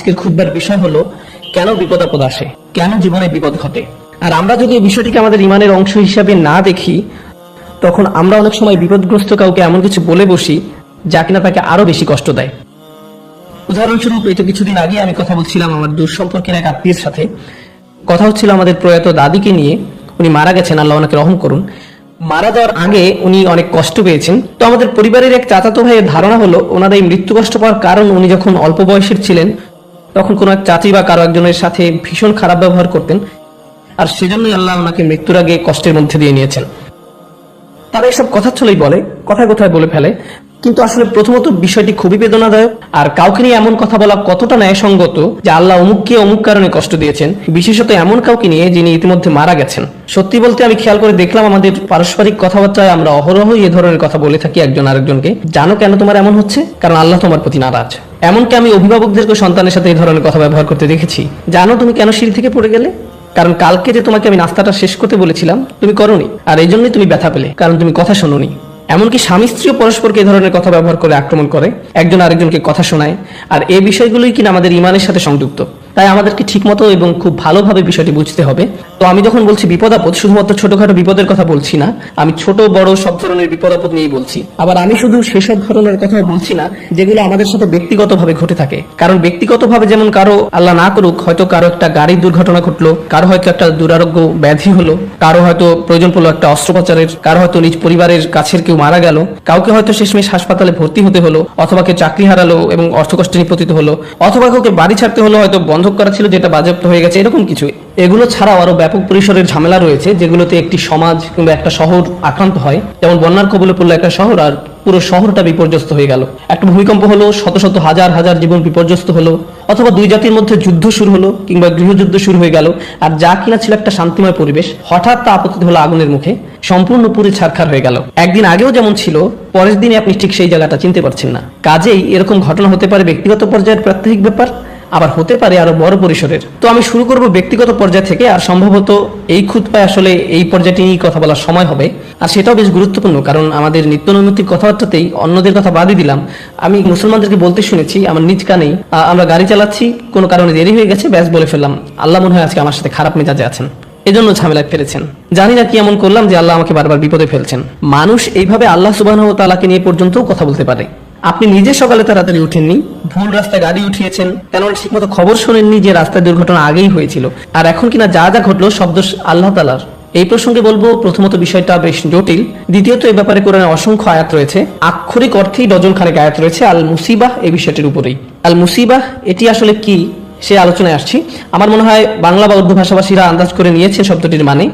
আজকের খুববার বিষয় হলো, কেন বিপদ আপদ আসে? কেন জীবনে বিপদ ঘটে? আর আমরা যদি এই বিষয়টিকে আমাদের ইমানের অংশ হিসাবে না দেখি, তখন আমরা অনেক সময় বিপদগ্রস্ত কাউকে এমন কিছু বলে বসি, যা কিনা তাকে আরও বেশি কষ্ট দেয়। উদাহরণস্বরূপ, এই তো কিছুদিন আগে আমি কথা বলছিলাম আমার দূর সম্পর্কের এক আত্মীয়ের সাথে। কথা হচ্ছিল আমাদের প্রয়াত দাদিকে নিয়ে, উনি মারা গেছেন, আল্লাহ ওনাকে রহম করুন। মারা যাওয়ার আগে উনি অনেক কষ্ট পেয়েছেন। তো আমাদের পরিবারের এক চাচাতো ভাইয়ের ধারণা হলো, ওনার এই মৃত্যু কষ্ট পাওয়ার কারণ উনি যখন অল্প বয়সের ছিলেন তখন কোনো এক চাচি বা কারও একজনের সাথে ভীষণ খারাপ ব্যবহার করতেন, আর সেজন্যই আল্লাহ ওনাকে মৃত্যুর আগে কষ্টের মধ্যে দিয়ে নিয়েছেন। তারা এসব কথা চলেই বলে, কথায় কথায় বলে ফেলে, কিন্তু আসলে প্রথমত বিষয়টি খুবই বেদনাদায়ক, আর কাউকে নিয়ে এমন কথা বলা কতটা ন্যায়সঙ্গত যে আল্লাহ অমুককে অমুক কারণে কষ্ট দিয়েছেন, বিশেষত এমন কাউকে নিয়ে যিনি ইতিমধ্যে মারা গেছেন। সত্যি বলতে আমি খেয়াল করে দেখলাম আমাদের পারস্পরিক কথাবার্তায় আমরা অহরহ এ ধরনের কথা বলে থাকি একজন আরেকজনকে। জানো কেন তোমার এমন হচ্ছে? কারণ আল্লাহ তোমার প্রতি নারাজ। এমনকি আমি অভিভাবকদেরকে সন্তানের সাথে এই ধরনের কথা ব্যবহার করতে দেখেছি। জানো তুমি কেন সিঁড়ি থেকে পড়ে গেলে? কারণ কালকে যে তোমাকে আমি নাস্তাটা শেষ করতে বলেছিলাম, তুমি করনি। আর এই জন্যই তুমি ব্যথা পেলে, কারণ তুমি কথা শোনোনি। এমনকি স্বামী স্ত্রীও পরস্পরকে এই ধরনের কথা ব্যবহার করে আক্রমণ করে, একজন আরেকজনকে কথা শোনায়। আর এই বিষয়গুলোই কিনা আমাদের ইমানের সাথে সংযুক্ত। তাই আমাদেরকে ঠিকমতো এবং খুব ভালোভাবে বিষয়টি বুঝতে হবে। তো আমি যখন বলছি বিপদ আপদ, শুধুমাত্র ছোটখাটো বিপদের কথা বলছি না, আমি ছোট, বড় সব ধরনের বিপদ আপদ নিয়েই বলছি। আবার আমি শুধু সেসব ধরনের কথা বলছি না, যেগুলো আমাদের সাথে ব্যক্তিগতভাবে ঘটে থাকে। কারণ ব্যক্তিগতভাবে যেমন কারও আল্লাহ না করুক, হয়তো কারও একটা গাড়ির দুর্ঘটনা ঘটলো, কারও হয়তো একটা দুরারোগ্য ব্যাধি হলো, কারও হয়তো প্রয়োজন পড়ল একটা অস্ত্রোপচারের, কারও হয়তো নিজ পরিবারের কাছের কেউ মারা গেল, কাউকে হয়তো শেষমেশ হাসপাতালে ভর্তি হতে হলো, অথবা কেউ চাকরি হারালো এবং অর্থকষ্টে নিপতিত হলো, অথবা কাউকে বাড়ি ছাড়তে হলো, হয়তো বন্ধক করা ছিল, যেটা বাজেয়াপ্ত হয়ে গেছে, এরকম কিছু। এগুলো ছাড়াও আরও ব্যাপক পরিসরের ঝামেলা রয়েছে যেগুলোতে একটি সমাজ কিংবা একটা শহর আক্রান্ত হয়। যেমন বন্যার কবলে পড়ল একটা শহর, আর পুরো শহরটা বিপর্যস্ত হয়ে গেল। একটা ভূমিকম্প হলো, শত শত হাজার হাজার জীবন বিপর্যস্ত হলো, অথবা দুই জাতির মধ্যে যুদ্ধ শুরু হলো, কিংবা গৃহযুদ্ধ শুরু হয়ে গেল, আর যা কিনা ছিল একটা শান্তিময় পরিবেশ। হঠাৎ তা আপত্তি হলো আগুনের মুখে, সম্পূর্ণ পুরে ছারখার হয়ে গেল। একদিন আগেও যেমন ছিল, পরের দিনে আপনি ঠিক সেই জায়গাটা চিনতে পারছেন না। কাজেই এরকম ঘটনা হতে পারে ব্যক্তিগত পর্যায়ের প্রাত্যহিক ব্যাপার আবার হতে পারে আরও বড় পরিসরের। তো আমি শুরু করব ব্যক্তিগত পর্যায় থেকে, আর সম্ভবত এই খুতপায় আসলে এই পর্যায়টি নিয়েই কথা বলার সময় হবে। আর সেটাও বেশ গুরুত্বপূর্ণ, কারণ আমাদের নিত্য নৈমিত্তিক কথাবার্তাতেই অন্যদের কথা বাদই দিলাম। আমি মুসলমানদেরকে বলতে শুনেছি, আমার নিজ কানেই আমরা গাড়ি চালাচ্ছি, কোনো কারণে দেরি হয়ে গেছে, ব্যাস বলে ফেললাম। আল্লাহ মনে হয় আজকে আমার সাথে খারাপ মেজাজে আছেন। এজন্য ঝামেলায় ফেলেছেন। জানি না কি এমন করলাম যে আল্লাহ আমাকে বারবার বিপদে ফেলছেন। মানুষ এইভাবে আল্লাহ সুবাহ তালাকে নিয়ে পর্যন্তও কথা বলতে পারে। আপনি নিজে সকালে তাড়াতাড়ি উঠেননি, ভুল রাস্তায় গাড়ি উঠিয়েছেন কেননা ঠিকমতো খবর শোনেননি যে রাস্তায় দুর্ঘটনা আগেই হয়েছিল। আর এখন কিনা যা যা ঘটলো সব দোষ আল্লাহ তালার এই প্রসঙ্গে বলব, প্রথমত বিষয়টা বেশ জটিল। দ্বিতীয়ত এ ব্যাপারে কোরআনে অসংখ্য আয়াত রয়েছে। আক্ষরিক অর্থেই ডজন খানেক আয়াত রয়েছে আল মুসিবাহ এই বিষয়টির উপরেই। আল মুসিবাহ, এটি আসলে কি সে আলোচনায় আসছি। আমার মনে হয় বাংলা বা উর্দু ভাষাভাষীরা আন্দাজ করে নিয়েছে শব্দটির মানে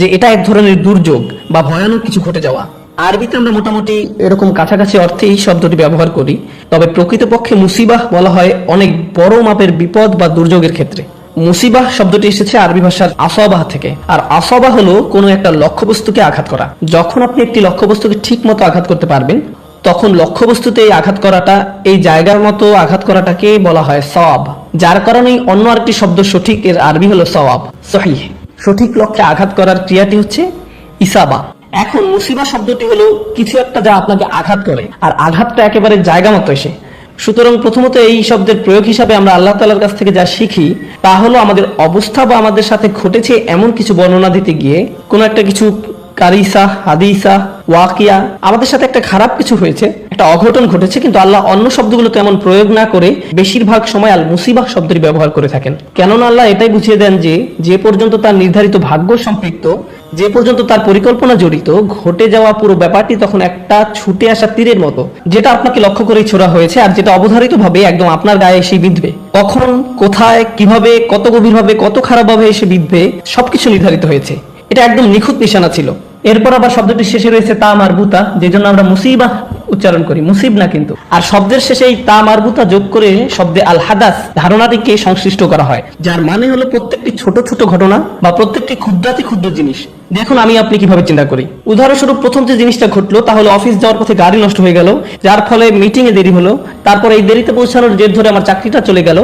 যে এটা এক ধরনের দুর্যোগ বা ভয়ানক কিছু ঘটে যাওয়া। আরবিতে আমরা মোটামুটি এরকম কাছাকাছি অর্থে এই শব্দটি ব্যবহার করি, তবে প্রকৃতপক্ষে মুসিবাহ বলা হয় অনেক বড় মাপের বিপদ বা দুর্যোগের ক্ষেত্রে। মুসিবাহ শব্দটি এসেছে আরবি ভাষার আসবাহ থেকে, আর আসবাহ হলো কোনো একটা লক্ষ্যবস্তুকে আঘাত করা। যখন আপনি একটি লক্ষ্যবস্তুকে ঠিক মতো আঘাত করতে পারবেন, তখন লক্ষ্যবস্তুতে এই আঘাত করাটা, এই জায়গার মতো আঘাত করাটাকে বলা হয় সওয়াব। যার কারণে অন্য আরেকটি শব্দ সঠিক, এর আরবি হলো সওয়াব, সহিহ। সঠিক লক্ষ্যে আঘাত করার ক্রিয়াটি হচ্ছে ইসাবা। এখন মুসিবা শব্দটি হলো কিছু একটা যা আপনাকে আঘাত করে, আর আঘাতটা একেবারে জায়গা মতো এসে। সুতরাং প্রথমত এই শব্দের প্রয়োগ হিসাবে আমরা আল্লাহ তালার কাছ থেকে যা শিখি, তা হলো আমাদের অবস্থা বা আমাদের সাথে ঘটেছে এমন কিছু বর্ণনা দিতে গিয়ে, কোনো একটা কিছু কারিসা, হাদিসা, ওয়াকিয়া, আমাদের সাথে একটা খারাপ কিছু হয়েছে, একটা অঘটন ঘটেছে, কিন্তু আল্লাহ অন্য শব্দগুলো তেমন প্রয়োগ না করে বেশিরভাগ সময় আল মুসিবাহ শব্দটি ব্যবহার করে থাকেন। কেননা আল্লাহ এটাই বুঝিয়ে দেন যে যে পর্যন্ত তার নির্ধারিত ভাগ্য সম্পৃক্ত যে পর্যন্ত তার পরিকল্পনা জড়িত, ঘটে যাওয়া পুরো ব্যাপারটি তখন একটা ছুটে আসা তীরের মতো, যেটা আপনাকে লক্ষ্য করেই ছোড়া হয়েছে আর যেটা অবধারিত ভাবে একদম আপনার গায়ে এসে বিঁধবে। কখন, কোথায়, কীভাবে, কত গভীরভাবে, কত খারাপভাবে এসে বিঁধবে, সবকিছু নির্ধারিত হয়েছে। এটা একদম নিখুঁত নিশানা ছিল। এরপর আবার শব্দটি শেষে রয়েছে তা মারবুতা যে জন্য আমরা মুসিবাহ উচ্চারণ করি। মুসিব না কিন্তু। আর শব্দের শেষে এই তা মারবুতা যোগ করে শব্দে আল হাদাস ধারণাটিকে সংশ্লিষ্ট করা হয়। যার মানে হলো প্রত্যেকটি ছোট ছোট ঘটনা বা প্রত্যেকটি ক্ষুদ্রাতি ক্ষুদ্র জিনিস। দেখুন, আমি আপনি কীভাবে চিন্তা করি। উদাহরণস্বরূপ প্রথম যে জিনিসটা ঘটলো, তা হলো অফিস যাওয়ার পথে গাড়ি নষ্ট হয়ে গেল, যার ফলে মিটিং এ দেরি হলো, তারপরে এই দেরিতে পৌঁছানোর জের ধরে আমার চাকরিটা চলে গেল,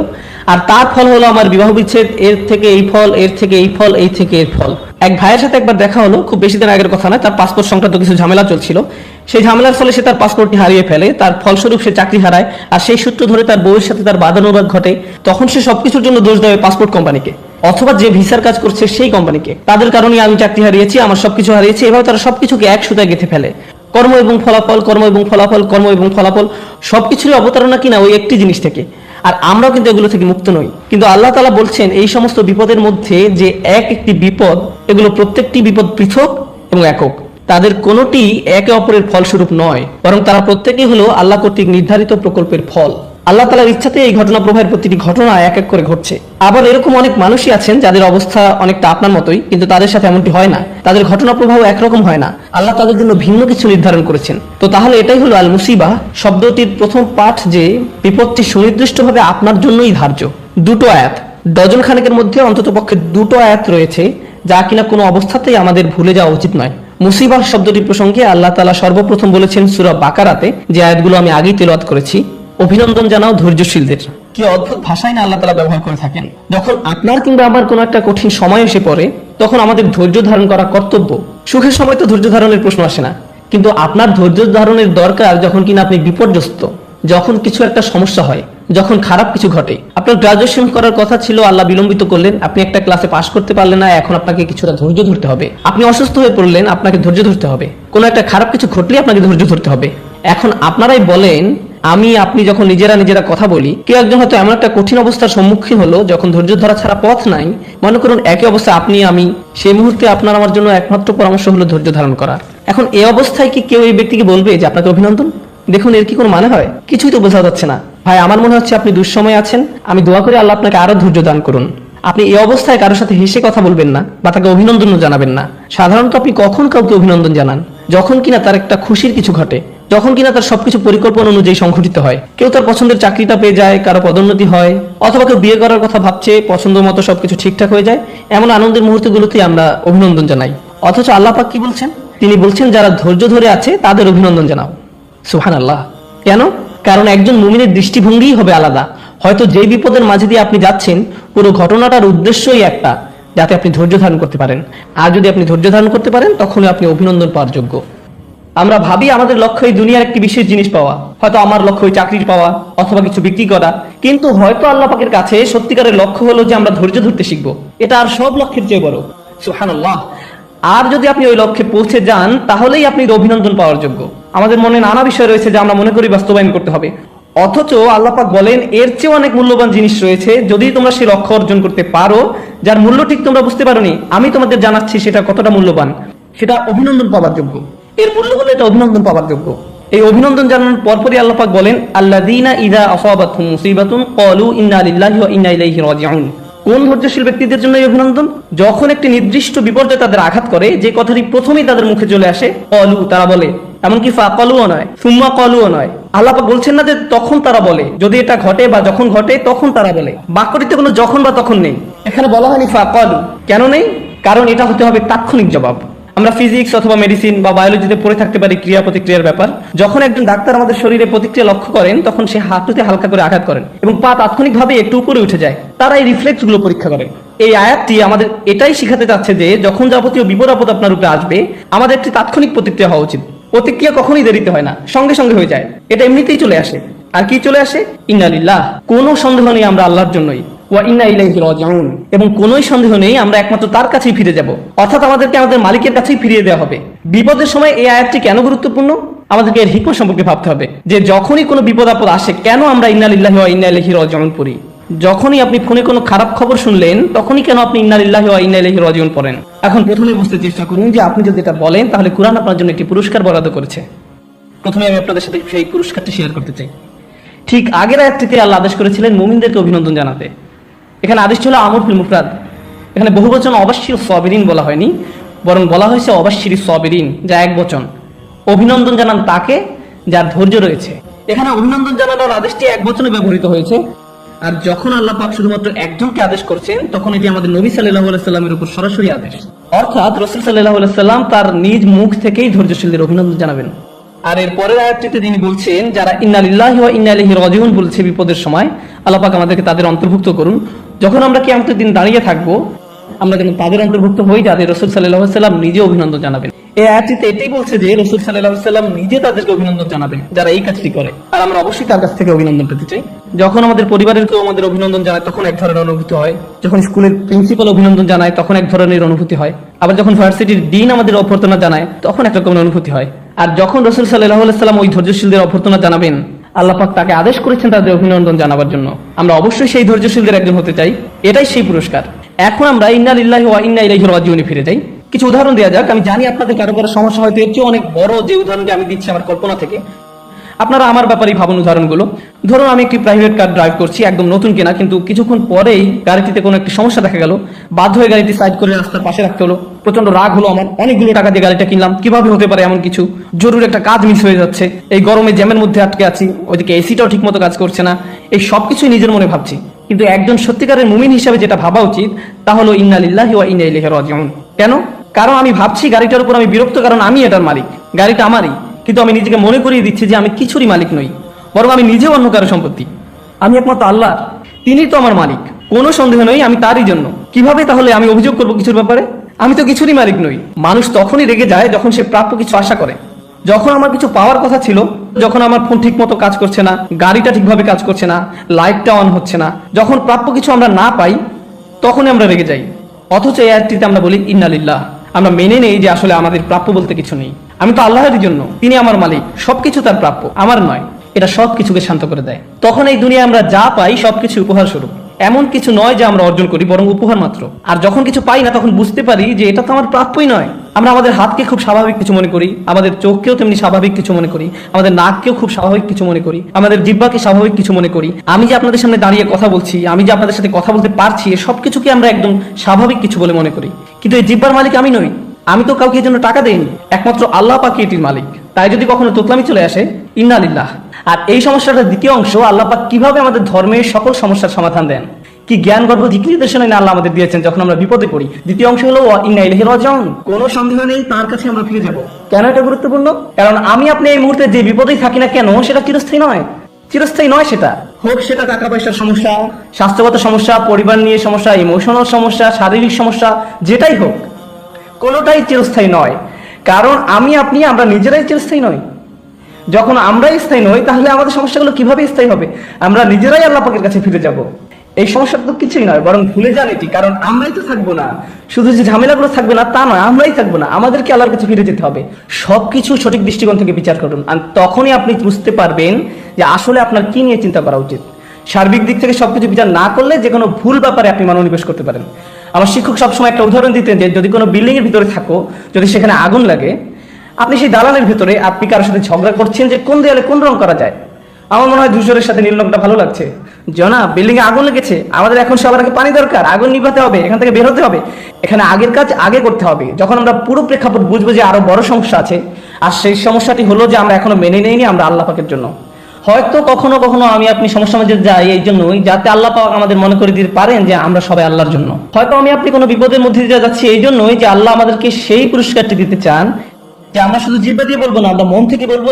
আর তার ফল হলো আমার বিবাহ বিচ্ছেদ, এর থেকে এই ফল, এর থেকে এই ফল, এই থেকে এর ফল। এক ভাইয়ের সাথে একবার দেখা হলো, খুব বেশি দিন আগের কথা নয়, তার পাসপোর্ট সংক্রান্ত কিছু ঝামেলা চলছিল। সেই ঝামেলার ফলে সে তার পাসপোর্টটি হারিয়ে ফেলে। তার ফলস্বরূপ সে চাকরি হারায় আর সেই সূত্র ধরে তার বউয়ের সাথে তার বাদানুবাদ ঘটে। তখন সে সবকিছুর জন্য দোষ দেবে পাসপোর্ট কোম্পানিকে অথবা যে ভিসার কাজ করছে সেই কোম্পানিকে তাদের কারণে আমি চাকরি হারিয়েছি, আমার সবকিছু হারিয়েছি, এভাবে তারা সবকিছুকে এক সুতায় গেঁথে ফেলে। কর্ম এবং ফলাফল, কর্ম এবং ফলাফল, কর্ম এবং ফলাফল, সবকিছুরই অবতারণা কিনা ওই একটি জিনিস থেকে। আর আমরাও কিন্তু এগুলো থেকে মুক্ত নই। কিন্তু আল্লাহ তালা বলছেন, এই সমস্ত বিপদের মধ্যে যে এক একটি বিপদ, এগুলো প্রত্যেকটি বিপদ পৃথক এবং একক। তাদের কোনোটি একে অপরের ফলস্বরূপ নয়, বরং তারা প্রত্যেকেই হলো আল্লাহ কর্তৃক নির্ধারিত প্রকল্পের ফল। আল্লাহ তালার ইচ্ছাতে এই ঘটনা প্রবাহের প্রতিটি ঘটনা এক এক করে ঘটছে। আবার এরকম অনেক মানুষই আছেন যাদের অবস্থা অনেকটা আপনার মতোই, কিন্তু তাদের সাথে এমনটি হয় না। তাদের ঘটনা প্রবাহ একরকম হয় না। আল্লাহ তাদের জন্য ভিন্ন কিছু নির্ধারণ করেছেন। তো তাহলে এটাই হলো আল মুসিবা শব্দটির প্রথম পাঠ যে, বিপদটি সুনির্দিষ্টভাবে আপনার জন্যই ধার্য। দুটো আয়াত। ডজন খানেকের মধ্যে অন্তত পক্ষে দুটো আয়াত রয়েছে। যা কিনা কোনো অবস্থাতেই আমাদের ভুলে যাওয়া উচিত নয়। মুসিবাহ শব্দটি প্রসঙ্গে আল্লাহ তালা সর্বপ্রথম বলেছেন সুরা বাকারাতে যে আয়াতগুলো আমি আগেই তেলাওয়াত করেছি। অভিনন্দন জানাও ধৈর্যশীলদের। কি অদ্ভুত ভাষাই না আল্লাহ তালা ব্যবহার করে থাকেন? যখন আপনার কিংবা আমার কোনো একটা কঠিন সময় এসে পড়ে তখন আমাদের ধৈর্য ধারণ করা কর্তব্য। সুখের সময় তো ধৈর্য ধারণের প্রশ্ন আসে না। কিন্তু আপনার ধৈর্য ধারণের দরকার যখন কিনা আপনি বিপর্যস্ত যখন কিছু একটা সমস্যা হয় যখন খারাপ কিছু ঘটে। আপনার গ্রাজুয়েশন করার কথা ছিল, আল্লাহ বিলম্বিত করলেন। আপনি একটা ক্লাসে পাশ করতে পারলেন না, এখন আপনাকে কিছুটা ধৈর্য ধরতে হবে। আপনি অসুস্থ হয়ে পড়লেন, আপনাকে ধৈর্য ধরতে হবে। কোনো একটা খারাপ কিছু ঘটলে আপনাকে ধৈর্য ধরতে হবে। এখন আপনারাই বলেন, আমি, আপনি যখন নিজেরা নিজেরা কথা বলি, কেউ একজন হয়তো এমন একটা কঠিন অবস্থার সম্মুখীন হলো, যখন ধৈর্য ধরা ছাড়া পথ নাই। মনে করুন, একই অবস্থা আপনি, আমি, সেই মুহূর্তে আপনার আমার জন্য একমাত্র পরামর্শ হলো ধৈর্য ধারণ করা এখন এই অবস্থায় কি কেউ এই ব্যক্তিকে বলবে যে আপনাকে অভিনন্দন? দেখুন, এর কি কোনো মানে হয়? কিছুই তো বোঝা যাচ্ছে না। ভাই, আমার মনে হচ্ছে আপনি দুঃসময় আছেন। আমি দোয়া করে আল্লাহ আপনাকে আরও ধৈর্য দান করুন। আপনি এই অবস্থায় কারোর সাথে হেসে কথা বলবেন না বা তাকে অভিনন্দনও জানাবেন না। সাধারণত আপনি কখন কাউকে অভিনন্দন জানান? যখন কিনা তার একটা খুশির কিছু ঘটে, যখন কিনা তার সবকিছু পরিকল্পনা অনুযায়ী সংঘটিত হয়। কেউ তার পছন্দের চাকরিটা পেয়ে যায়, কারও পদোন্নতি হয়, অথবা কেউ বিয়ে করার কথা ভাবছে, পছন্দ মতো সবকিছু ঠিকঠাক হয়ে যায়, এমন আনন্দের মুহূর্তগুলোতেই আমরা অভিনন্দন জানাই। অথচ আল্লাহ পাক কি বলছেন? তিনি বলছেন, যারা ধৈর্য ধরে আছে, তাদের অভিনন্দন জানাও। সুহান আল্লাহ কেন? কারণ একজন মুমিনের দৃষ্টিভঙ্গিই হবে আলাদা। হয়তো যেই বিপদের মাঝে দিয়ে আপনি যাচ্ছেন, পুরো ঘটনাটার উদ্দেশ্যই একটা, যাতে আপনি ধৈর্য ধারণ করতে পারেন। আর যদি আপনি ধৈর্য ধারণ করতে পারেন, তখনই আপনি অভিনন্দন পাওয়ার যোগ্য। আমরা ভাবি আমাদের লক্ষ্য এই দুনিয়ার একটি বিশেষ জিনিস পাওয়া। হয়তো আমার লক্ষ্য ওই চাকরির পাওয়া, অথবা কিছু বিক্রি করা। কিন্তু হয়তো আল্লাহ পাকের কাছে সত্যিকারের লক্ষ্য হলো যে আমরা ধৈর্য ধরতে শিখব। এটা আর সব লক্ষ্যের চেয়ে বড়। সুহানাল্লাহ আর যদি আপনি ওই লক্ষ্যে পৌঁছে যান, তাহলেই আপনি অভিনন্দন পাওয়ার যোগ্য। আমাদের মনে নানা বিষয় রয়েছে যে আমরা মনে করি বাস্তবায়ন করতে হবে। অথচ আল্লাপাক বলেন, এর চেয়ে অনেক মূল্যবান জিনিস রয়েছে, যদি তোমরা সেই লক্ষ্য অর্জন করতে পারো, যার মূল্য ঠিক তোমরা বুঝতে পারোনি, আমি তোমাদের জানাচ্ছি সেটা কতটা মূল্যবান। সেটা অভিনন্দন পাওয়ার যোগ্য। এর মূল্য হলো এটা অভিনন্দন পাওয়ার যোগ্য। এই অভিনন্দন জানানোর পরপরই আল্লাপাক বলেন, আল্লাযীনা ইযা আসাবাতহুম মুসিবাতুন, ক্বালু ইন্না লিল্লাহি ওয়া ইন্না ইলাইহি রাজিউন। কোন ধৈর্যশীল ব্যক্তিদের জন্য এই অভিনন্দন? যখন একটি নির্দিষ্ট বিপর্যয় তাদের আঘাত করে, যে কথাটি প্রথমেই তাদের মুখে চলে আসে, কলু তারা বলে। এমনকি ফা, কলুও নয়, সুম্মা, কলুও নয়। আল্লাপা বলছেন না যে তখন তারা বলে। যদি এটা ঘটে বা যখন ঘটে, তখন তারা বলে। বাক্যটিতে কোনো যখন বা তখন নেই। এখানে বলা হয়নি ফা, কলু। কেন নেই? কারণ এটা হতে হবে তাৎক্ষণিক জবাব। আমরা ফিজিক্স অথবা মেডিসিন বা বায়োলজিতে পড়ে থাকতে পারি ক্রিয়া প্রতিক্রিয়ার ব্যাপার। যখন একজন ডাক্তার আমাদের শরীরে প্রতিক্রিয়া লক্ষ্য করেন, তখন সে হাঁটুতে হালকা করে আঘাত করেন এবং পা তাৎক্ষণিকভাবে একটু উপরে উঠে যায়। তারা এই রিফ্লেক্সগুলো পরীক্ষা করে এই আয়াতটি আমাদের এটাই শিখাতে চাচ্ছে যে, যখন যাবতীয় বিপদ আপদ আপনার উপরে আসবে, আমাদের একটি তাৎক্ষণিক প্রতিক্রিয়া হওয়া উচিত। প্রতিক্রিয়া কখনোই দেরিতে হয় না, সঙ্গে সঙ্গে হয়ে যায়। এটা এমনিতেই চলে আসে। আর কি চলে আসে? ইন্নালিল্লাহ। কোনো সন্দেহ নেই আমরা আল্লাহর জন্যই। ওয়া ইন্না এবং কোনোই সন্দেহ নেই, আমরা একমাত্র তার কাছেই ফিরে যাব। অর্থাৎ আমাদেরকে আমাদের মালিকের কাছেই ফিরিয়ে দেওয়া হবে। বিপদের সময় এই আয়াতটি কেন গুরুত্বপূর্ণ? আমাদেরকে এর হিকমত সম্পর্কে ভাবতে হবে। যে যখনই কোনো বিপদ আপদ আসে, কেন আমরা ইন্না লিল্লাহি ওয়া ইন্না ইলাইহি রাজিউন পড়ি? যখনই আপনি ফোনে কোনো খারাপ খবর শুনলেন, তখনই কেন আপনি ইন্না লিল্লাহি ওয়া ইন্না ইলাইহি রাজিউন পড়েন? এখন প্রথমে বুঝতে চেষ্টা করুন যে আপনি যদি এটা বলেন, তাহলে কোরআন আপনার জন্য একটি পুরস্কার বরাদ্দ করেছে। প্রথমে আমি আপনাদের সাথে সেই পুরস্কারটি শেয়ার করতে চাই। ঠিক আগের আয়াতটিতে আল্লাহ আদেশ করেছিলেন, মুমিনদেরকে অভিনন্দন জানাতে। এখানে আদেশ ছিল আমর ফিল মুফরাদ। এখানে বহু বচন অবাশ্যির সবেরিন বলা হয়নি, বরং বলা হয়েছে অবাশ্যির সবেরিন, যা এক বচন। অভিনন্দন জানান তাকে যার ধৈর্য রয়েছে। এখানে অভিনন্দন জানানোর আদেশটি এক বচনে ব্যবহৃত হয়েছে। আর যখন আল্লাহ পাক শুধুমাত্র একজনকে আদেশ করছেন, তখন এটি আমাদের নবী সাল্লাহ সাল্লামের উপর সরাসরি আদেশ। অর্থাৎ রসুল সাল্লাহ সাল্লাম তার নিজ মুখ থেকেই ধৈর্যশীলদের অভিনন্দন জানাবেন। আর এর পরের আয়াতটিতে তিনি বলছেন, যারা ইন্নালিল্লাহি ওয়া ইন্না ইলাইহি রাজিউন বলছে বিপদের সময়, আল্লাহ পাক আমাদেরকে তাদের অন্তর্ভুক্ত করুন। যখন আমরা কিয়ামতের দিন দাঁড়িয়ে থাকব, আমরা যেন তাদের অন্তর্ভুক্ত হই যাদের রসুল সাল্লাহ সাল্লাম নিজে অভিনন্দন জানাবেন। এই আয়াতটিতে এটাই বলছে যে রসুল সাল্লাহ সাল্লাম নিজে তাদেরকে অভিনন্দন যারা এই কাজটি করে। আর আমরা অবশ্যই তার কাছ থেকে অভিনন্দন পেতে চাই। যখন আমাদের পরিবারের কেউ আমাদের অভিনন্দন জানায়, তখন এক ধরনের অনুভূতি হয়। যখন স্কুলের প্রিন্সিপাল অভিনন্দন জানায়, তখন এক ধরনের অনুভূতি হয়। আবার যখন ভার্সিটির ডিন আমাদের অভ্যর্থনা জানায়, তখন এক অনুভূতি হয়। আর যখন রসুল সাল্লাহ সাল্লাম ওই ধৈর্যশীলদের অভ্যর্থনা জানাবেন আল্লাহ পাক তাকে আদেশ করেছেন তাদের অভিনন্দন জানাবার জন্য। আমরা অবশ্যই সেই ধৈর্যশীলদের একজন হতে চাই, এটাই সেই পুরস্কার। এখন আমরা ইন্না ইল্লাহ ওয়া ইন্না ইলাইহি রাজিউনে ফিরে যাই। কিছু উদাহরণ দেওয়া যাক, আমি জানি আপনাদের কারও কারও সমস্যা হয়তো এর চেয়ে অনেক বড় যে উদাহরণটি আমি দিচ্ছি আমার কল্পনা থেকে। আপনারা আমার ব্যাপারেই ভাবুন উদাহরণগুলো। ধরুন আমি একটি প্রাইভেট কার ড্রাইভ করছি, একদম নতুন কেনা, কিন্তু কিছুক্ষণ পরেই গাড়িটিতে কোনো একটি সমস্যা দেখা গেল। বাধ্য হয়ে গাড়িটি সাইড করে রাস্তার পাশে রাখতে হলো। প্রচণ্ড রাগ হলো আমার। অনেকগুলো টাকা দিয়ে গাড়িটা কিনলাম। কীভাবে হতে পারে এমন কিছু? জরুরি একটা কাজ মিস হয়ে যাচ্ছে। এই গরমে জ্যামের মধ্যে আটকে আছি। ওইদিকে এসিটাও ঠিক মতো কাজ করছে না। এই সবকিছুই নিজের মনে ভাবছি। কিন্তু একজন সত্যিকারের মুমিন হিসাবে যেটা ভাবা উচিত, তা হলো ইন্না লিল্লাহি ওয়া ইন্না ইলাইহি রাজিউন কেন? কারণ আমি ভাবছি গাড়িটার উপর আমি বিরক্ত, কারণ আমি এটার মালিক। গাড়িটা আমারই। কিন্তু আমি নিজেকে মনে করিয়ে দিচ্ছি যে আমি কিছুরই মালিক নই, বরং আমি নিজেও অন্য কারও সম্পত্তি। আমি একমাত্র আল্লাহ তিনি তো আমার মালিক। কোনো সন্দেহ নই আমি তারই জন্য। কীভাবে তাহলে আমি অভিযোগ করব কিছুর ব্যাপারে? আমি তো কিছুরই মালিক নই। মানুষ তখনই রেগে যায় যখন সে প্রাপ্য কিছু আশা করে। যখন আমার কিছু পাওয়ার কথা ছিল, যখন আমার ফোন ঠিক মতো কাজ করছে না, গাড়িটা ঠিকভাবে কাজ করছে না, লাইটটা অন হচ্ছে না, যখন প্রাপ্য কিছু আমরা না পাই, তখনই আমরা রেগে যাই। অথচ এই আয়াতটিতে আমরা বলি, ইন্নালিল্লাহ। আমরা মেনে নেই যে আসলে আমাদের প্রাপ্য বলতে কিছু নেই। আমি তো আল্লাহরই জন্য, তিনি আমার মালিক, সবকিছু তার প্রাপ্য। আমার নয়, এটা সবকিছুকে শান্ত করে দেয়। তখন এই দুনিয়া আমরা যা পাই সবকিছু উপহার স্বরূপ এমন কিছু নয় যে আমরা অর্জন করি, বরং উপহার মাত্র। আর যখন কিছু পাই না, তখন বুঝতে পারি যে এটা তো আমার প্রাপ্যই নয়। আমরা আমাদের হাতকে খুব স্বাভাবিক কিছু মনে করি, আমাদের চোখকেও তেমনি স্বাভাবিক কিছু মনে করি, আমাদের নাককেও খুব স্বাভাবিক কিছু মনে করি, আমাদের জিব্বাকে স্বাভাবিক কিছু মনে করি। আমি যে আপনাদের সামনে দাঁড়িয়ে কথা বলছি, আমি যে আপনাদের সাথে কথা বলতে পারছি, এ সবকিছুকে আমরা একদম স্বাভাবিক কিছু বলে মনে করি। কিন্তু এই জিব্বার মালিক আমি নই। আমি তো কাউকে এর জন্য টাকা দেইনি। একমাত্র আল্লাহ পাকি এটির মালিক। তাই যদি কখনো তোতলামি চলে আসে ইন্নালিল্লাহ আর এই সমস্যাটার দ্বিতীয় অংশ আল্লাহ পাক কীভাবে আমাদের ধর্মের সকল সমস্যার সমাধান দেন? কি জ্ঞান গর্ভ দিক নির্দেশনা না আল্লাহ আমাদের দিয়েছেন যখন আমরা বিপদে পড়ি? দ্বিতীয় অংশ হলো ইন্না ইলাইহি রাজিউন। কোনো সন্দেহ নেই তার কাছে আমরা ফিরে যাব। কেন এটা গুরুত্বপূর্ণ? কারণ আমি আপনি এই মুহূর্তে যে বিপদেই থাকি না কেন সেটা চিরস্থায়ী নয়। চিরস্থায়ী নয় সেটা। হোক সেটা টাকা পয়সার সমস্যা। স্বাস্থ্যগত সমস্যা পরিবার নিয়ে সমস্যা ইমোশনাল সমস্যা শারীরিক সমস্যা যেটাই হোক কোনোটাই চিরস্থায়ী নয়। কারণ আমি আপনি আমরা নিজেরাই চিরস্থায়ী নই। যখন আমরাই স্থায়ী নই, তাহলে আমাদের সমস্যাগুলো কীভাবে স্থায়ী হবে? আমরা নিজেরাই আল্লাহ পাকের কাছে ফিরে যাব। এই সমস্যা তো কিছুই নয়, বরং ভুলে যান এটি, কারণ আমরাই তো থাকব না। শুধু যে ঝামেলাগুলো থাকবে না, তা নয়, আমরাই থাকব না। আমাদেরকে আল্লাহর কাছে ফিরে যেতে হবে। সবকিছু সঠিক দৃষ্টিকোণ থেকে বিচার করুন। আর তখনই আপনি বুঝতে পারবেন যে আসলে আপনার কি নিয়ে চিন্তা করা উচিত। সার্বিক দিক থেকে সবকিছু বিচার না করলে যে কোনো ভুল ব্যাপারে আপনি মনোনিবেশ করতে পারেন। আমার শিক্ষক সবসময় একটা উদাহরণ দিতেন যে, যদি কোনো বিল্ডিং এর ভিতরে থাকো, যদি সেখানে আগুন লাগে আপনি সেই দালানের ভিতরে আপনি কারোর সাথে ঝগড়া করছেন যে কোন দেয়ালে কোন রং করা যায়? আমার মনে হয় ধূসরের সাথে নীল রংটা ভালো লাগছে। জনা বিল্ডিং এ আগুন লেগেছে। আমাদের এখন সবার আগে পানি দরকার, আগুন নিভাতে হবে, এখান থেকে বের হতে হবে। এখানে আগের কাজ আগে করতে হবে। যখন আমরা পুরো প্রেক্ষাপট বুঝব যে আরও বড় সমস্যা আছে, আর সেই সমস্যাটি হলো যে আমরা এখনও মেনে নেইনি আমরা আল্লাহ পাকের জন্য। হয়তো কখনো কখনো আমি আপনি সমস্যার মধ্যে যাই এই জন্যই, যাতে আল্লাহ পাক আমাদের মনে করে দিতে পারেন যে আমরা সবাই আল্লাহর জন্য। হয়তো আমি আপনি কোনো বিপদের মধ্যে দিয়ে যাচ্ছি এই জন্যই যে আল্লাহ আমাদেরকে সেই পুরস্কারটি দিতে চান যে আমরা শুধু জিব্বা দিয়ে বলব না, আমরা মন থেকে বলব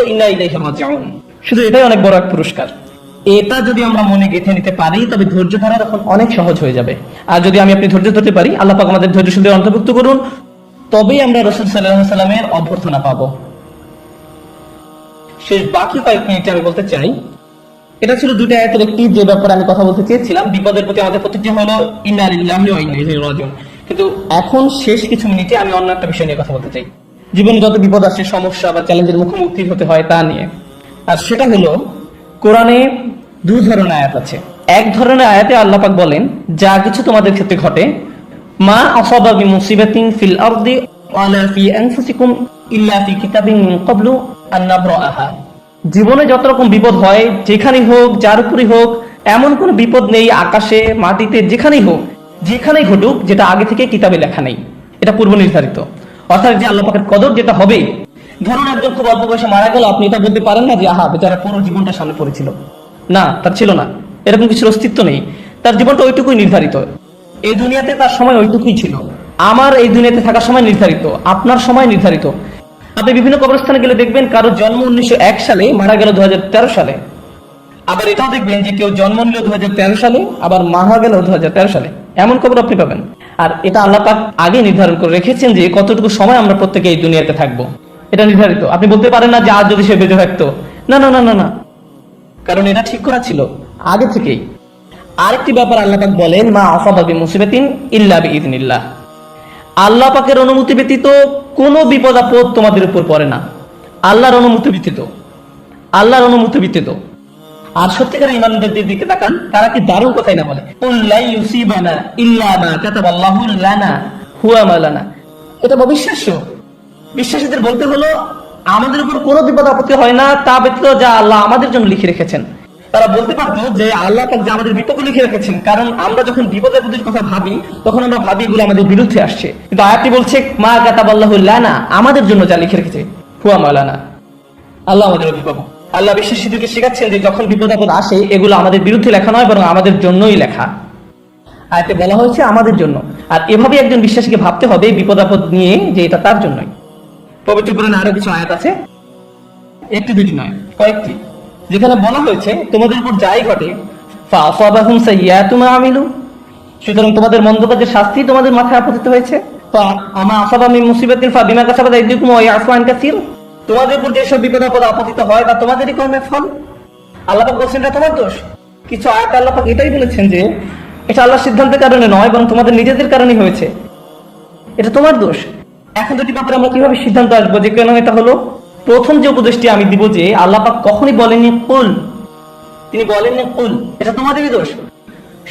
রাজিউন। শুধু এটাই অনেক বড় এক পুরস্কার। এটা যদি আমরা মনে গেঁথে নিতে পারি, তবে ধৈর্য ধরা তখন অনেক সহজ হয়ে যাবে। আর যদি আমি আপনি ধৈর্য ধরতে পারি, আল্লাহ পাক আমাদের ধৈর্যশীলদের অন্তর্ভুক্ত করুন। তবেই আমরা রসুল সাল্লাহ সাল্লামের অভ্যর্থনা পাবো। শেষ বাকি কয়েক মিনিটে আমি বলতে চাই, এটা ছিল দুটো আয়াতের একটি যে ব্যাপারে আমি কথা বলতে চেয়েছিলাম। বিপদের প্রতি আমাদের প্রতিক্রিয়া হলো, ইন্না লিল্লাহি ওয়া ইন্না কিন্তু এখন শেষ কিছু মিনিটে আমি অন্য একটা বিষয় নিয়ে কথা বলতে চাই। জীবনে যত বিপদ আসে, সমস্যা বা চ্যালেঞ্জের মুখোমুখি হতে হয় তা নিয়ে। আর সেটা হলো, কোরআনে দু ধরনের আয়াত আছে। এক ধরনের আয়াতে আল্লাহ পাক বলেন, যা কিছু তোমাদের ক্ষেত্রে ঘটে, মা আসাবা বিমুসিবাতিন ফিল আরদি ওয়ালা ফি আনফুসিকুম ইল্লা ফি কিতাবিন মিন ক্বাবলু আন নাবরাহা জীবনে যত রকম বিপদ হয়, যেখানেই হোক, যার উপরই হোক, এমন কোন বিপদ নেই আকাশে, মাটিতে, যেখানেই হোক, যেখানেই ঘটুক, যেটা আগে থেকে কিতাবে লেখা নেই। এটা পূর্ব নির্ধারিত অর্থাৎ যে আল্লাহ পাকের কদর যেটা হবে, ধরুন একজন খুব অল্প বয়সে মারা গেল, আপনি এটা বলতে পারেন না যে, আহা বেচারা পুরো জীবনটা সামনে পড়েছিল। না, তার ছিল না। এরকম কিছুর অস্তিত্ব নেই। তার জীবনটা ওইটুকুই নির্ধারিত। এই দুনিয়াতে তার সময় ওইটুকুই ছিল। আমার এই দুনিয়াতে থাকার সময় নির্ধারিত। আপনার সময় নির্ধারিত। আপনি বিভিন্ন কবরস্থানে গেলে দেখবেন কারও জন্ম উনিশশো এক সালে, মারা গেল দু হাজার তেরো সালে। আবার এটাও দেখবেন যে কেউ জন্ম নিল দু হাজার তেরো সালে, আবার মারা গেল দু হাজার তেরো সালে। এমন খবর আপনি পাবেন। আর এটা আল্লাহ পাক আগে নির্ধারণ করে রেখেছেন যে কতটুকু সময় আমরা প্রত্যেকে এই দুনিয়াতে থাকব। এটা নির্ধারিত। আপনি বলতে পারেন না যে আজ যদি সে বেঁচে থাকতো। না না না না না। কারণ এটা ঠিক করা ছিল আগে থেকেই। আরেকটি ব্যাপার আল্লাহ পাক বলেন, মা আসাবাবি মুসিবাতিন ইল্লা বিইذনিল্লাহ আল্লাহ পাকের অনুমতি ব্যতীত কোনো বিপদ আপদ তোমাদের উপর পড়ে না। আল্লাহর অনুমতি ব্যতীত। আল্লাহর অনুমতি ব্যতীত। আর সত্যিকার ইমানদের দিকে তাকান, তারা কি দারুণ কথাই না বলে? এটা অবিশ্বাস্য বিশ্বাসীদের বলতে হলো, আমাদের উপর কোনো বিপদ আপত্তি হয় না, তা ব্যতীত যা আল্লাহ আমাদের জন্য লিখে রেখেছেন। তারা বলতে পারতো যে আল্লাহ তাকে আমাদের বিপদে লিখে রেখেছেন, কারণ আমরা যখন বিপদ আপদের কথা ভাবি, তখন আমরা ভাবি এগুলো আমাদের বিরুদ্ধে আসছে। কিন্তু আয়াতটি বলছে, মা কাতাবাল্লাহু লানা, আমাদের জন্য যা লিখে রেখেছে, হুয়া মালানা আল্লাহ আমাদের অভিভাবক। আল্লাহ বিশ্বাসীদেরকে শেখাচ্ছেন যে যখন বিপদ আপদ আসে, এগুলো আমাদের বিরুদ্ধে লেখা নয়, বরং আমাদের জন্যই লেখা। আয়তে বলা হয়েছে আমাদের জন্য। আর এভাবে একজন বিশ্বাসীকে ভাবতে হবে বিপদ আপদ নিয়ে যে এটা তার জন্যই। পবিত্র কোরআনে আরও কিছু আয়াত আছে? একটি, দুটি নয়, কয়েকটি। যেখানে বলা হয়েছে, তোমাদের উপর যাই ঘটে আমিলু। সুতরাং তোমাদের মন্দ কাজের শাস্তি তোমাদের মাথায় আপতিত হয়েছে। আমা আসাবা মিন মুসিবাতিন ফাবিমা কাসাবাত আইদিকুম ওয়া ইয়াফু তোমাদের উপর যেসব বিপদ আপদ আপতিত হয় তা তোমাদেরই কর্মের ফল, আল্লাহ বলছেন, এটা তোমার দোষ। কিছু আয়াত আল্লাপাক এটাই বলেছেন যে, এটা আল্লাহর সিদ্ধান্তের কারণে নয়, বরং তোমাদের নিজেদের কারণে হয়েছে। এটা তোমার দোষ। এখন দুটি ব্যাপারে আমরা কীভাবে সিদ্ধান্ত আসব যে কেন এটা হলো? প্রথম যে উপদেশটি আমি দিব যে, আল্লাহ পাক কখনই বলেননি, কুল। তিনি বলেননি, কুল। এটা তোমাদেরই দোষ।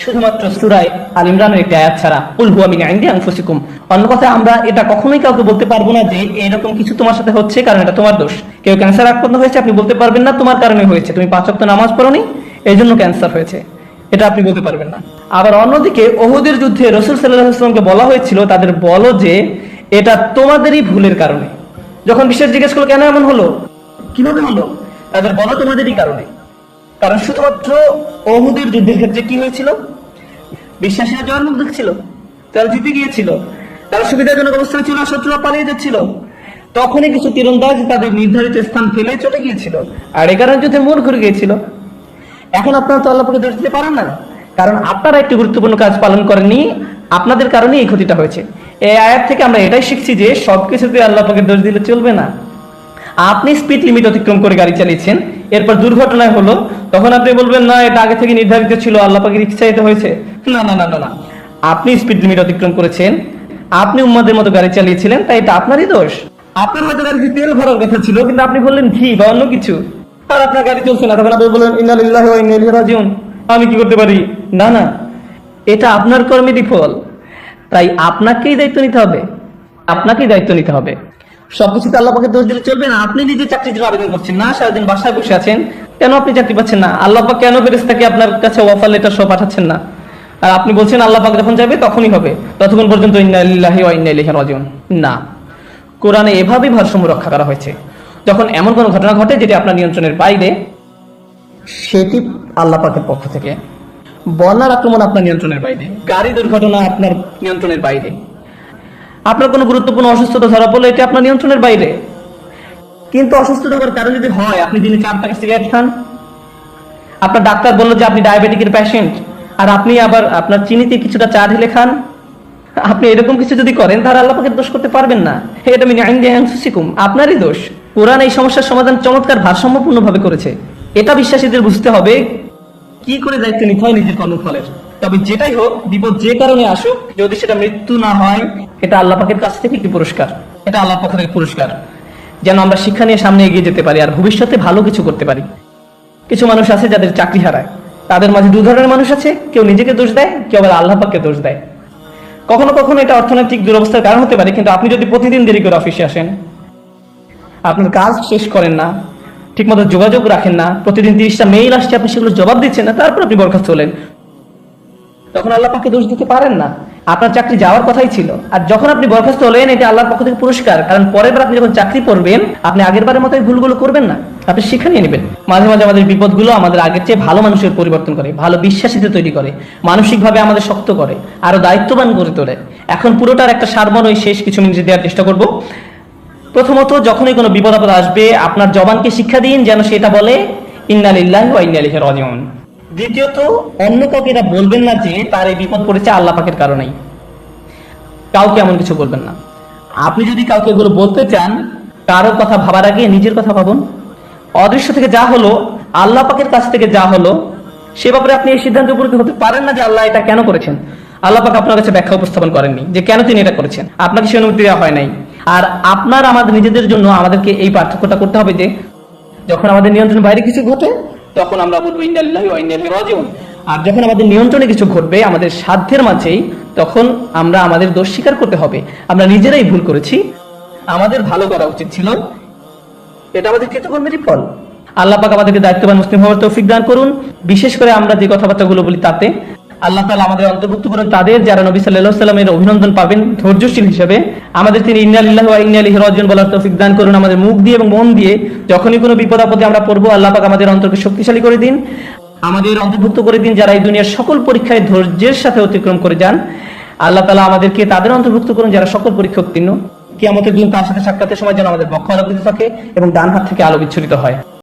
শুধুমাত্র সুরায় আল ইমরানের একটি আয়াত ছাড়া। কুল হুয়া মিন ইনদি আনফুসিকুম। অন্য কথায় আমরা এটা কখনোই কাউকে বলতে পারব না যে এরকম কিছু তোমার সাথে হচ্ছে কারণ এটা তোমার দোষ। কেউ ক্যান্সার আক্রান্ত হয়েছে, আপনি বলতে পারবেন না তোমার কারণে হয়েছে। তুমি পাঁচ ওয়াক্ত নামাজ পড়োনি এই জন্য ক্যান্সার হয়েছে। এটা আপনি বলতে পারবেন না। আবার অন্যদিকে ওহুদের যুদ্ধে রসুল সাল্লাহামকে বলা হয়েছিল, তাদের বলো যে এটা তোমাদেরই ভুলের কারণে। যখন বিশ্বাস জিজ্ঞেস করল, কেন এমন হলো? কীভাবে হলো? তাদের বলো তোমাদেরই কারণে। কারণ শুধুমাত্র ওহুদের যুদ্ধের ক্ষেত্রে কি হয়েছিল? বিশ্বাসীরা জয়ের মুখ দেখছিল তারা জিতে গিয়েছিল। তারা সুবিধাজনক অবস্থানে ছিল শত্রুরা পালিয়ে যাচ্ছিল। তখনই কিছু তীরন্দাজ তাদের নির্ধারিত স্থান ফেলে চলে গিয়েছিল। আর এ কারণে যুদ্ধে মোড় ঘুরে গিয়েছিল। এখন আপনারা তো আল্লাহকে দোষ দিতে পারেন না। কারণ আপনারা একটি গুরুত্বপূর্ণ কাজ পালন করেননি। আপনাদের কারণে এই ক্ষতিটা হয়েছে। এই আয়াত থেকে আমরা এটাই শিখছি যে সবকিছুতে আল্লাহকে দোষ দিলে চলবে না। আপনি স্পিড লিমিট অতিক্রম করে গাড়ি চালিয়েছেন। এরপর দুর্ঘটনায় হলো, তখন আপনি বলবেন, না, এটা আগে থেকে নির্ধারিত ছিল, আল্লাহ পাকের ইচ্ছায়িত হয়েছে। না না না না না। আপনি স্পিড লিমিট অতিক্রম করেছেন। আপনি উম্মাদের মতো গাড়ি চালিয়েছিলেন, তাই এটা আপনারই দোষ। আপনার হয়তো গাড়িতে তেল ভরার কথা ছিল, কিন্তু আপনি বললেন ঘি বা অন্য কিছু। আর আপনার গাড়ি চলছে না, তখন আপনি বললেন, ইন্না লিল্লাহি ওয়া ইন্না ইলাইহি রাজিউন। আমি কি করতে পারি? না না। এটা আপনার কর্মেরই ফল তাই আপনাকেই দায়িত্ব নিতে হবে। আপনাকেই দায়িত্ব নিতে হবে। সবকিছুতে আল্লাহ পাকে দোষ দিলে চলবে না। আপনি নিজে চাকরির জন্য আবেদন করছেন না, সারাদিন বাসায় বসে আছেন। কেন আপনি চাকরি পাচ্ছেন না? আল্লাহ পাক কেন ফেরেশতাকে আপনার কাছে ওয়াফার লেটার সহ পাঠাচ্ছেন না? আর আপনি বলছেন আল্লাহ পাক যখন যাবে তখনই হবে। ততক্ষণ পর্যন্ত ইন্না লিল্লাহি ওয়া ইন্না ইলাইহি রাজিউন। না। কোরআনে এভাবেই ভারসাম্য রক্ষা করা হয়েছে। যখন এমন কোনো ঘটনা ঘটে যেটি আপনার নিয়ন্ত্রণের বাইরে, সেটি আল্লাহ পাকের পক্ষ থেকে বন্যার আক্রমণ আপনার নিয়ন্ত্রণের বাইরে। গাড়ি দুর্ঘটনা আপনার নিয়ন্ত্রণের বাইরে। আপনার কোনো গুরুত্বপূর্ণ অসুস্থতা ধরা পড়ল এটি আপনার নিয়ন্ত্রণের বাইরে। কিন্তু অসুস্থতা হওয়ার কারণ যদি হয়, আপনি দিনে চার প্যাকেট সিগারেট খান। আপনার ডাক্তার বলল যে আপনি ডায়াবেটিকের পেশেন্ট আর আপনি আবার আপনার চিনিতে কিছুটা চা ঢেলে খান। আপনি এরকম কিছু যদি করেন, তাহলে আল্লাহ পাকে দোষ করতে পারবেন না। এটা দিয়ে আনফুসিকুম। আপনারই দোষ। কোরআন এই সমস্যার সমাধান চমৎকার ভারসাম্যপূর্ণ ভাবে করেছে। এটা বিশ্বাসীদের বুঝতে হবে, কি করে দায়িত্ব নিতে হয় নিজের কর্মফলের। তবে যেটাই হোক, বিপদ যে কারণে আসুক, যদি সেটা মৃত্যু না হয়, এটা আল্লাহ কাছ থেকে একটি পুরস্কার। এটা আল্লাহ থেকে পুরস্কার। যেন আমরা শিক্ষা নিয়ে সামনে এগিয়ে যেতে পারি আর ভবিষ্যতে ভালো কিছু করতে পারি। কিছু মানুষ আছে যাদের চাকরি হারায়। তাদের মাঝে দু ধরনের মানুষ আছে। কেউ নিজেকে দোষ দেয়, কেউ আবার আল্লাহ পাককে দোষ দেয়। কখনো কখনো এটা অর্থনৈতিক দুরবস্থার কারণ হতে পারে, কিন্তু আপনি যদি প্রতিদিন দেরি করে অফিসে আসেন, আপনার কাজ শেষ করেন না, ঠিকমতো যোগাযোগ রাখেন না, প্রতিদিন তিরিশটা মেইল আসছে, আপনি সেগুলো জবাব দিচ্ছেন না, তারপর আপনি বরখাস্ত হলেন। তখন আল্লাহ পাকে দোষ দিতে পারেন না। আপনার চাকরি যাওয়ার কথাই ছিল। আর যখন আপনি বরখাস্ত হলেন, এটা আল্লাহর পক্ষ থেকে পুরস্কার। কারণ পরের বার আপনি যখন চাকরি করবেন, আপনি আগের বারের মতো ভুলগুলো করবেন না। আপনি শিক্ষা নিয়ে নেবেন। মাঝে মাঝে আমাদের বিপদগুলো আমাদের আগের চেয়ে ভালো মানুষের পরিবর্তন করে, ভালো বিশ্বাসীতে তৈরি করে, মানসিকভাবে আমাদের শক্ত করে, আরও দায়িত্ববান করে তোলে। এখন পুরোটার একটা সারমর্মই শেষ কিছু মিনিট দেওয়ার চেষ্টা করব। প্রথমত, যখনই কোনো বিপদ আপদ আসবে, আপনার জবানকে শিক্ষা দিন যেন সেটা বলে ইন্নালিল্লাহ ওয়া ইন্না ইলাইহি রাজিউন। দ্বিতীয়ত, অন্য কাউকে এটা বলবেন না যে তার এই বিপদ পড়েছে আল্লাহ পাকের কারণেই। কাউকে এমন কিছু বলবেন না। আপনি যদি কাউকে এগুলো বলতে চান, কারোর কথা ভাবার আগে নিজের কথা ভাবুন। অদৃশ্য থেকে যা হলো, আল্লাহ পাকের কাছ থেকে যা হলো, সে ব্যাপারে আপনি এই সিদ্ধান্ত উপনীত হতে পারেন না যে আল্লাহ এটা কেন করেছেন। আল্লাহ পাক আপনার কাছে ব্যাখ্যা উপস্থাপন করেননি যে কেন তিনি এটা করেছেন। আপনাকে সে অনুমতি দেওয়া হয় নাই? আর আপনার আমাদের নিজেদের জন্য আমাদেরকে এই পার্থক্যটা করতে হবে যে, যখন আমাদের নিয়ন্ত্রণের বাইরে কিছু ঘটে তখন আমরা বলব রাজিউন। আর যখন আমাদের নিয়ন্ত্রণে কিছু ঘটবে, আমাদের সাধ্যের মাঝেই তখন আমরা আমাদের দোষ স্বীকার করতে হবে। আমরা নিজেরাই ভুল করেছি। আমাদের ভালো করা উচিত ছিল। এটা আমাদের কৃতকর্মেরই ফল। আল্লাহ পাক আমাদেরকে দায়িত্ববান মুসলিম হওয়ার তৌফিক দান করুন। বিশেষ করে আমরা যে কথাবার্তাগুলো বলি তাতে আল্লাহ তাআলা আমাদের অন্তর্ভুক্ত করুন। তাদের যারা নবী আলাইহি সাল্লামের অভিনন্দন পাবেন, ধৈর্যশীল হিসেবে। আমাদের তিনি ইন্নালিল্লাহি ওয়া ইন্না ইলাইহি রাজিউন বলার তৌফিক দান করুন আমাদের মুখ দিয়ে এবং মন দিয়ে। যখনই কোনো বিপদ আপদে আমরা পড়ব, আল্লাহ পাক আমাদের অন্তরকে শক্তিশালী করে দিন। আমাদের অন্তর্ভুক্ত করে দিন যারা এই দুনিয়ার সকল পরীক্ষায় ধৈর্যের সাথে অতিক্রম করে যান। আল্লাহ তালা আমাদেরকে তাদের অন্তর্ভুক্ত করুন যারা সকল পরীক্ষা উত্তীর্ণ। কি আমাদের দিন তার সাথে সাক্ষাতের সময় যেন আমাদের বক্ষ আলোকিত থাকে এবং ডান হাত থেকে আলো বিচ্ছুরিত হয়।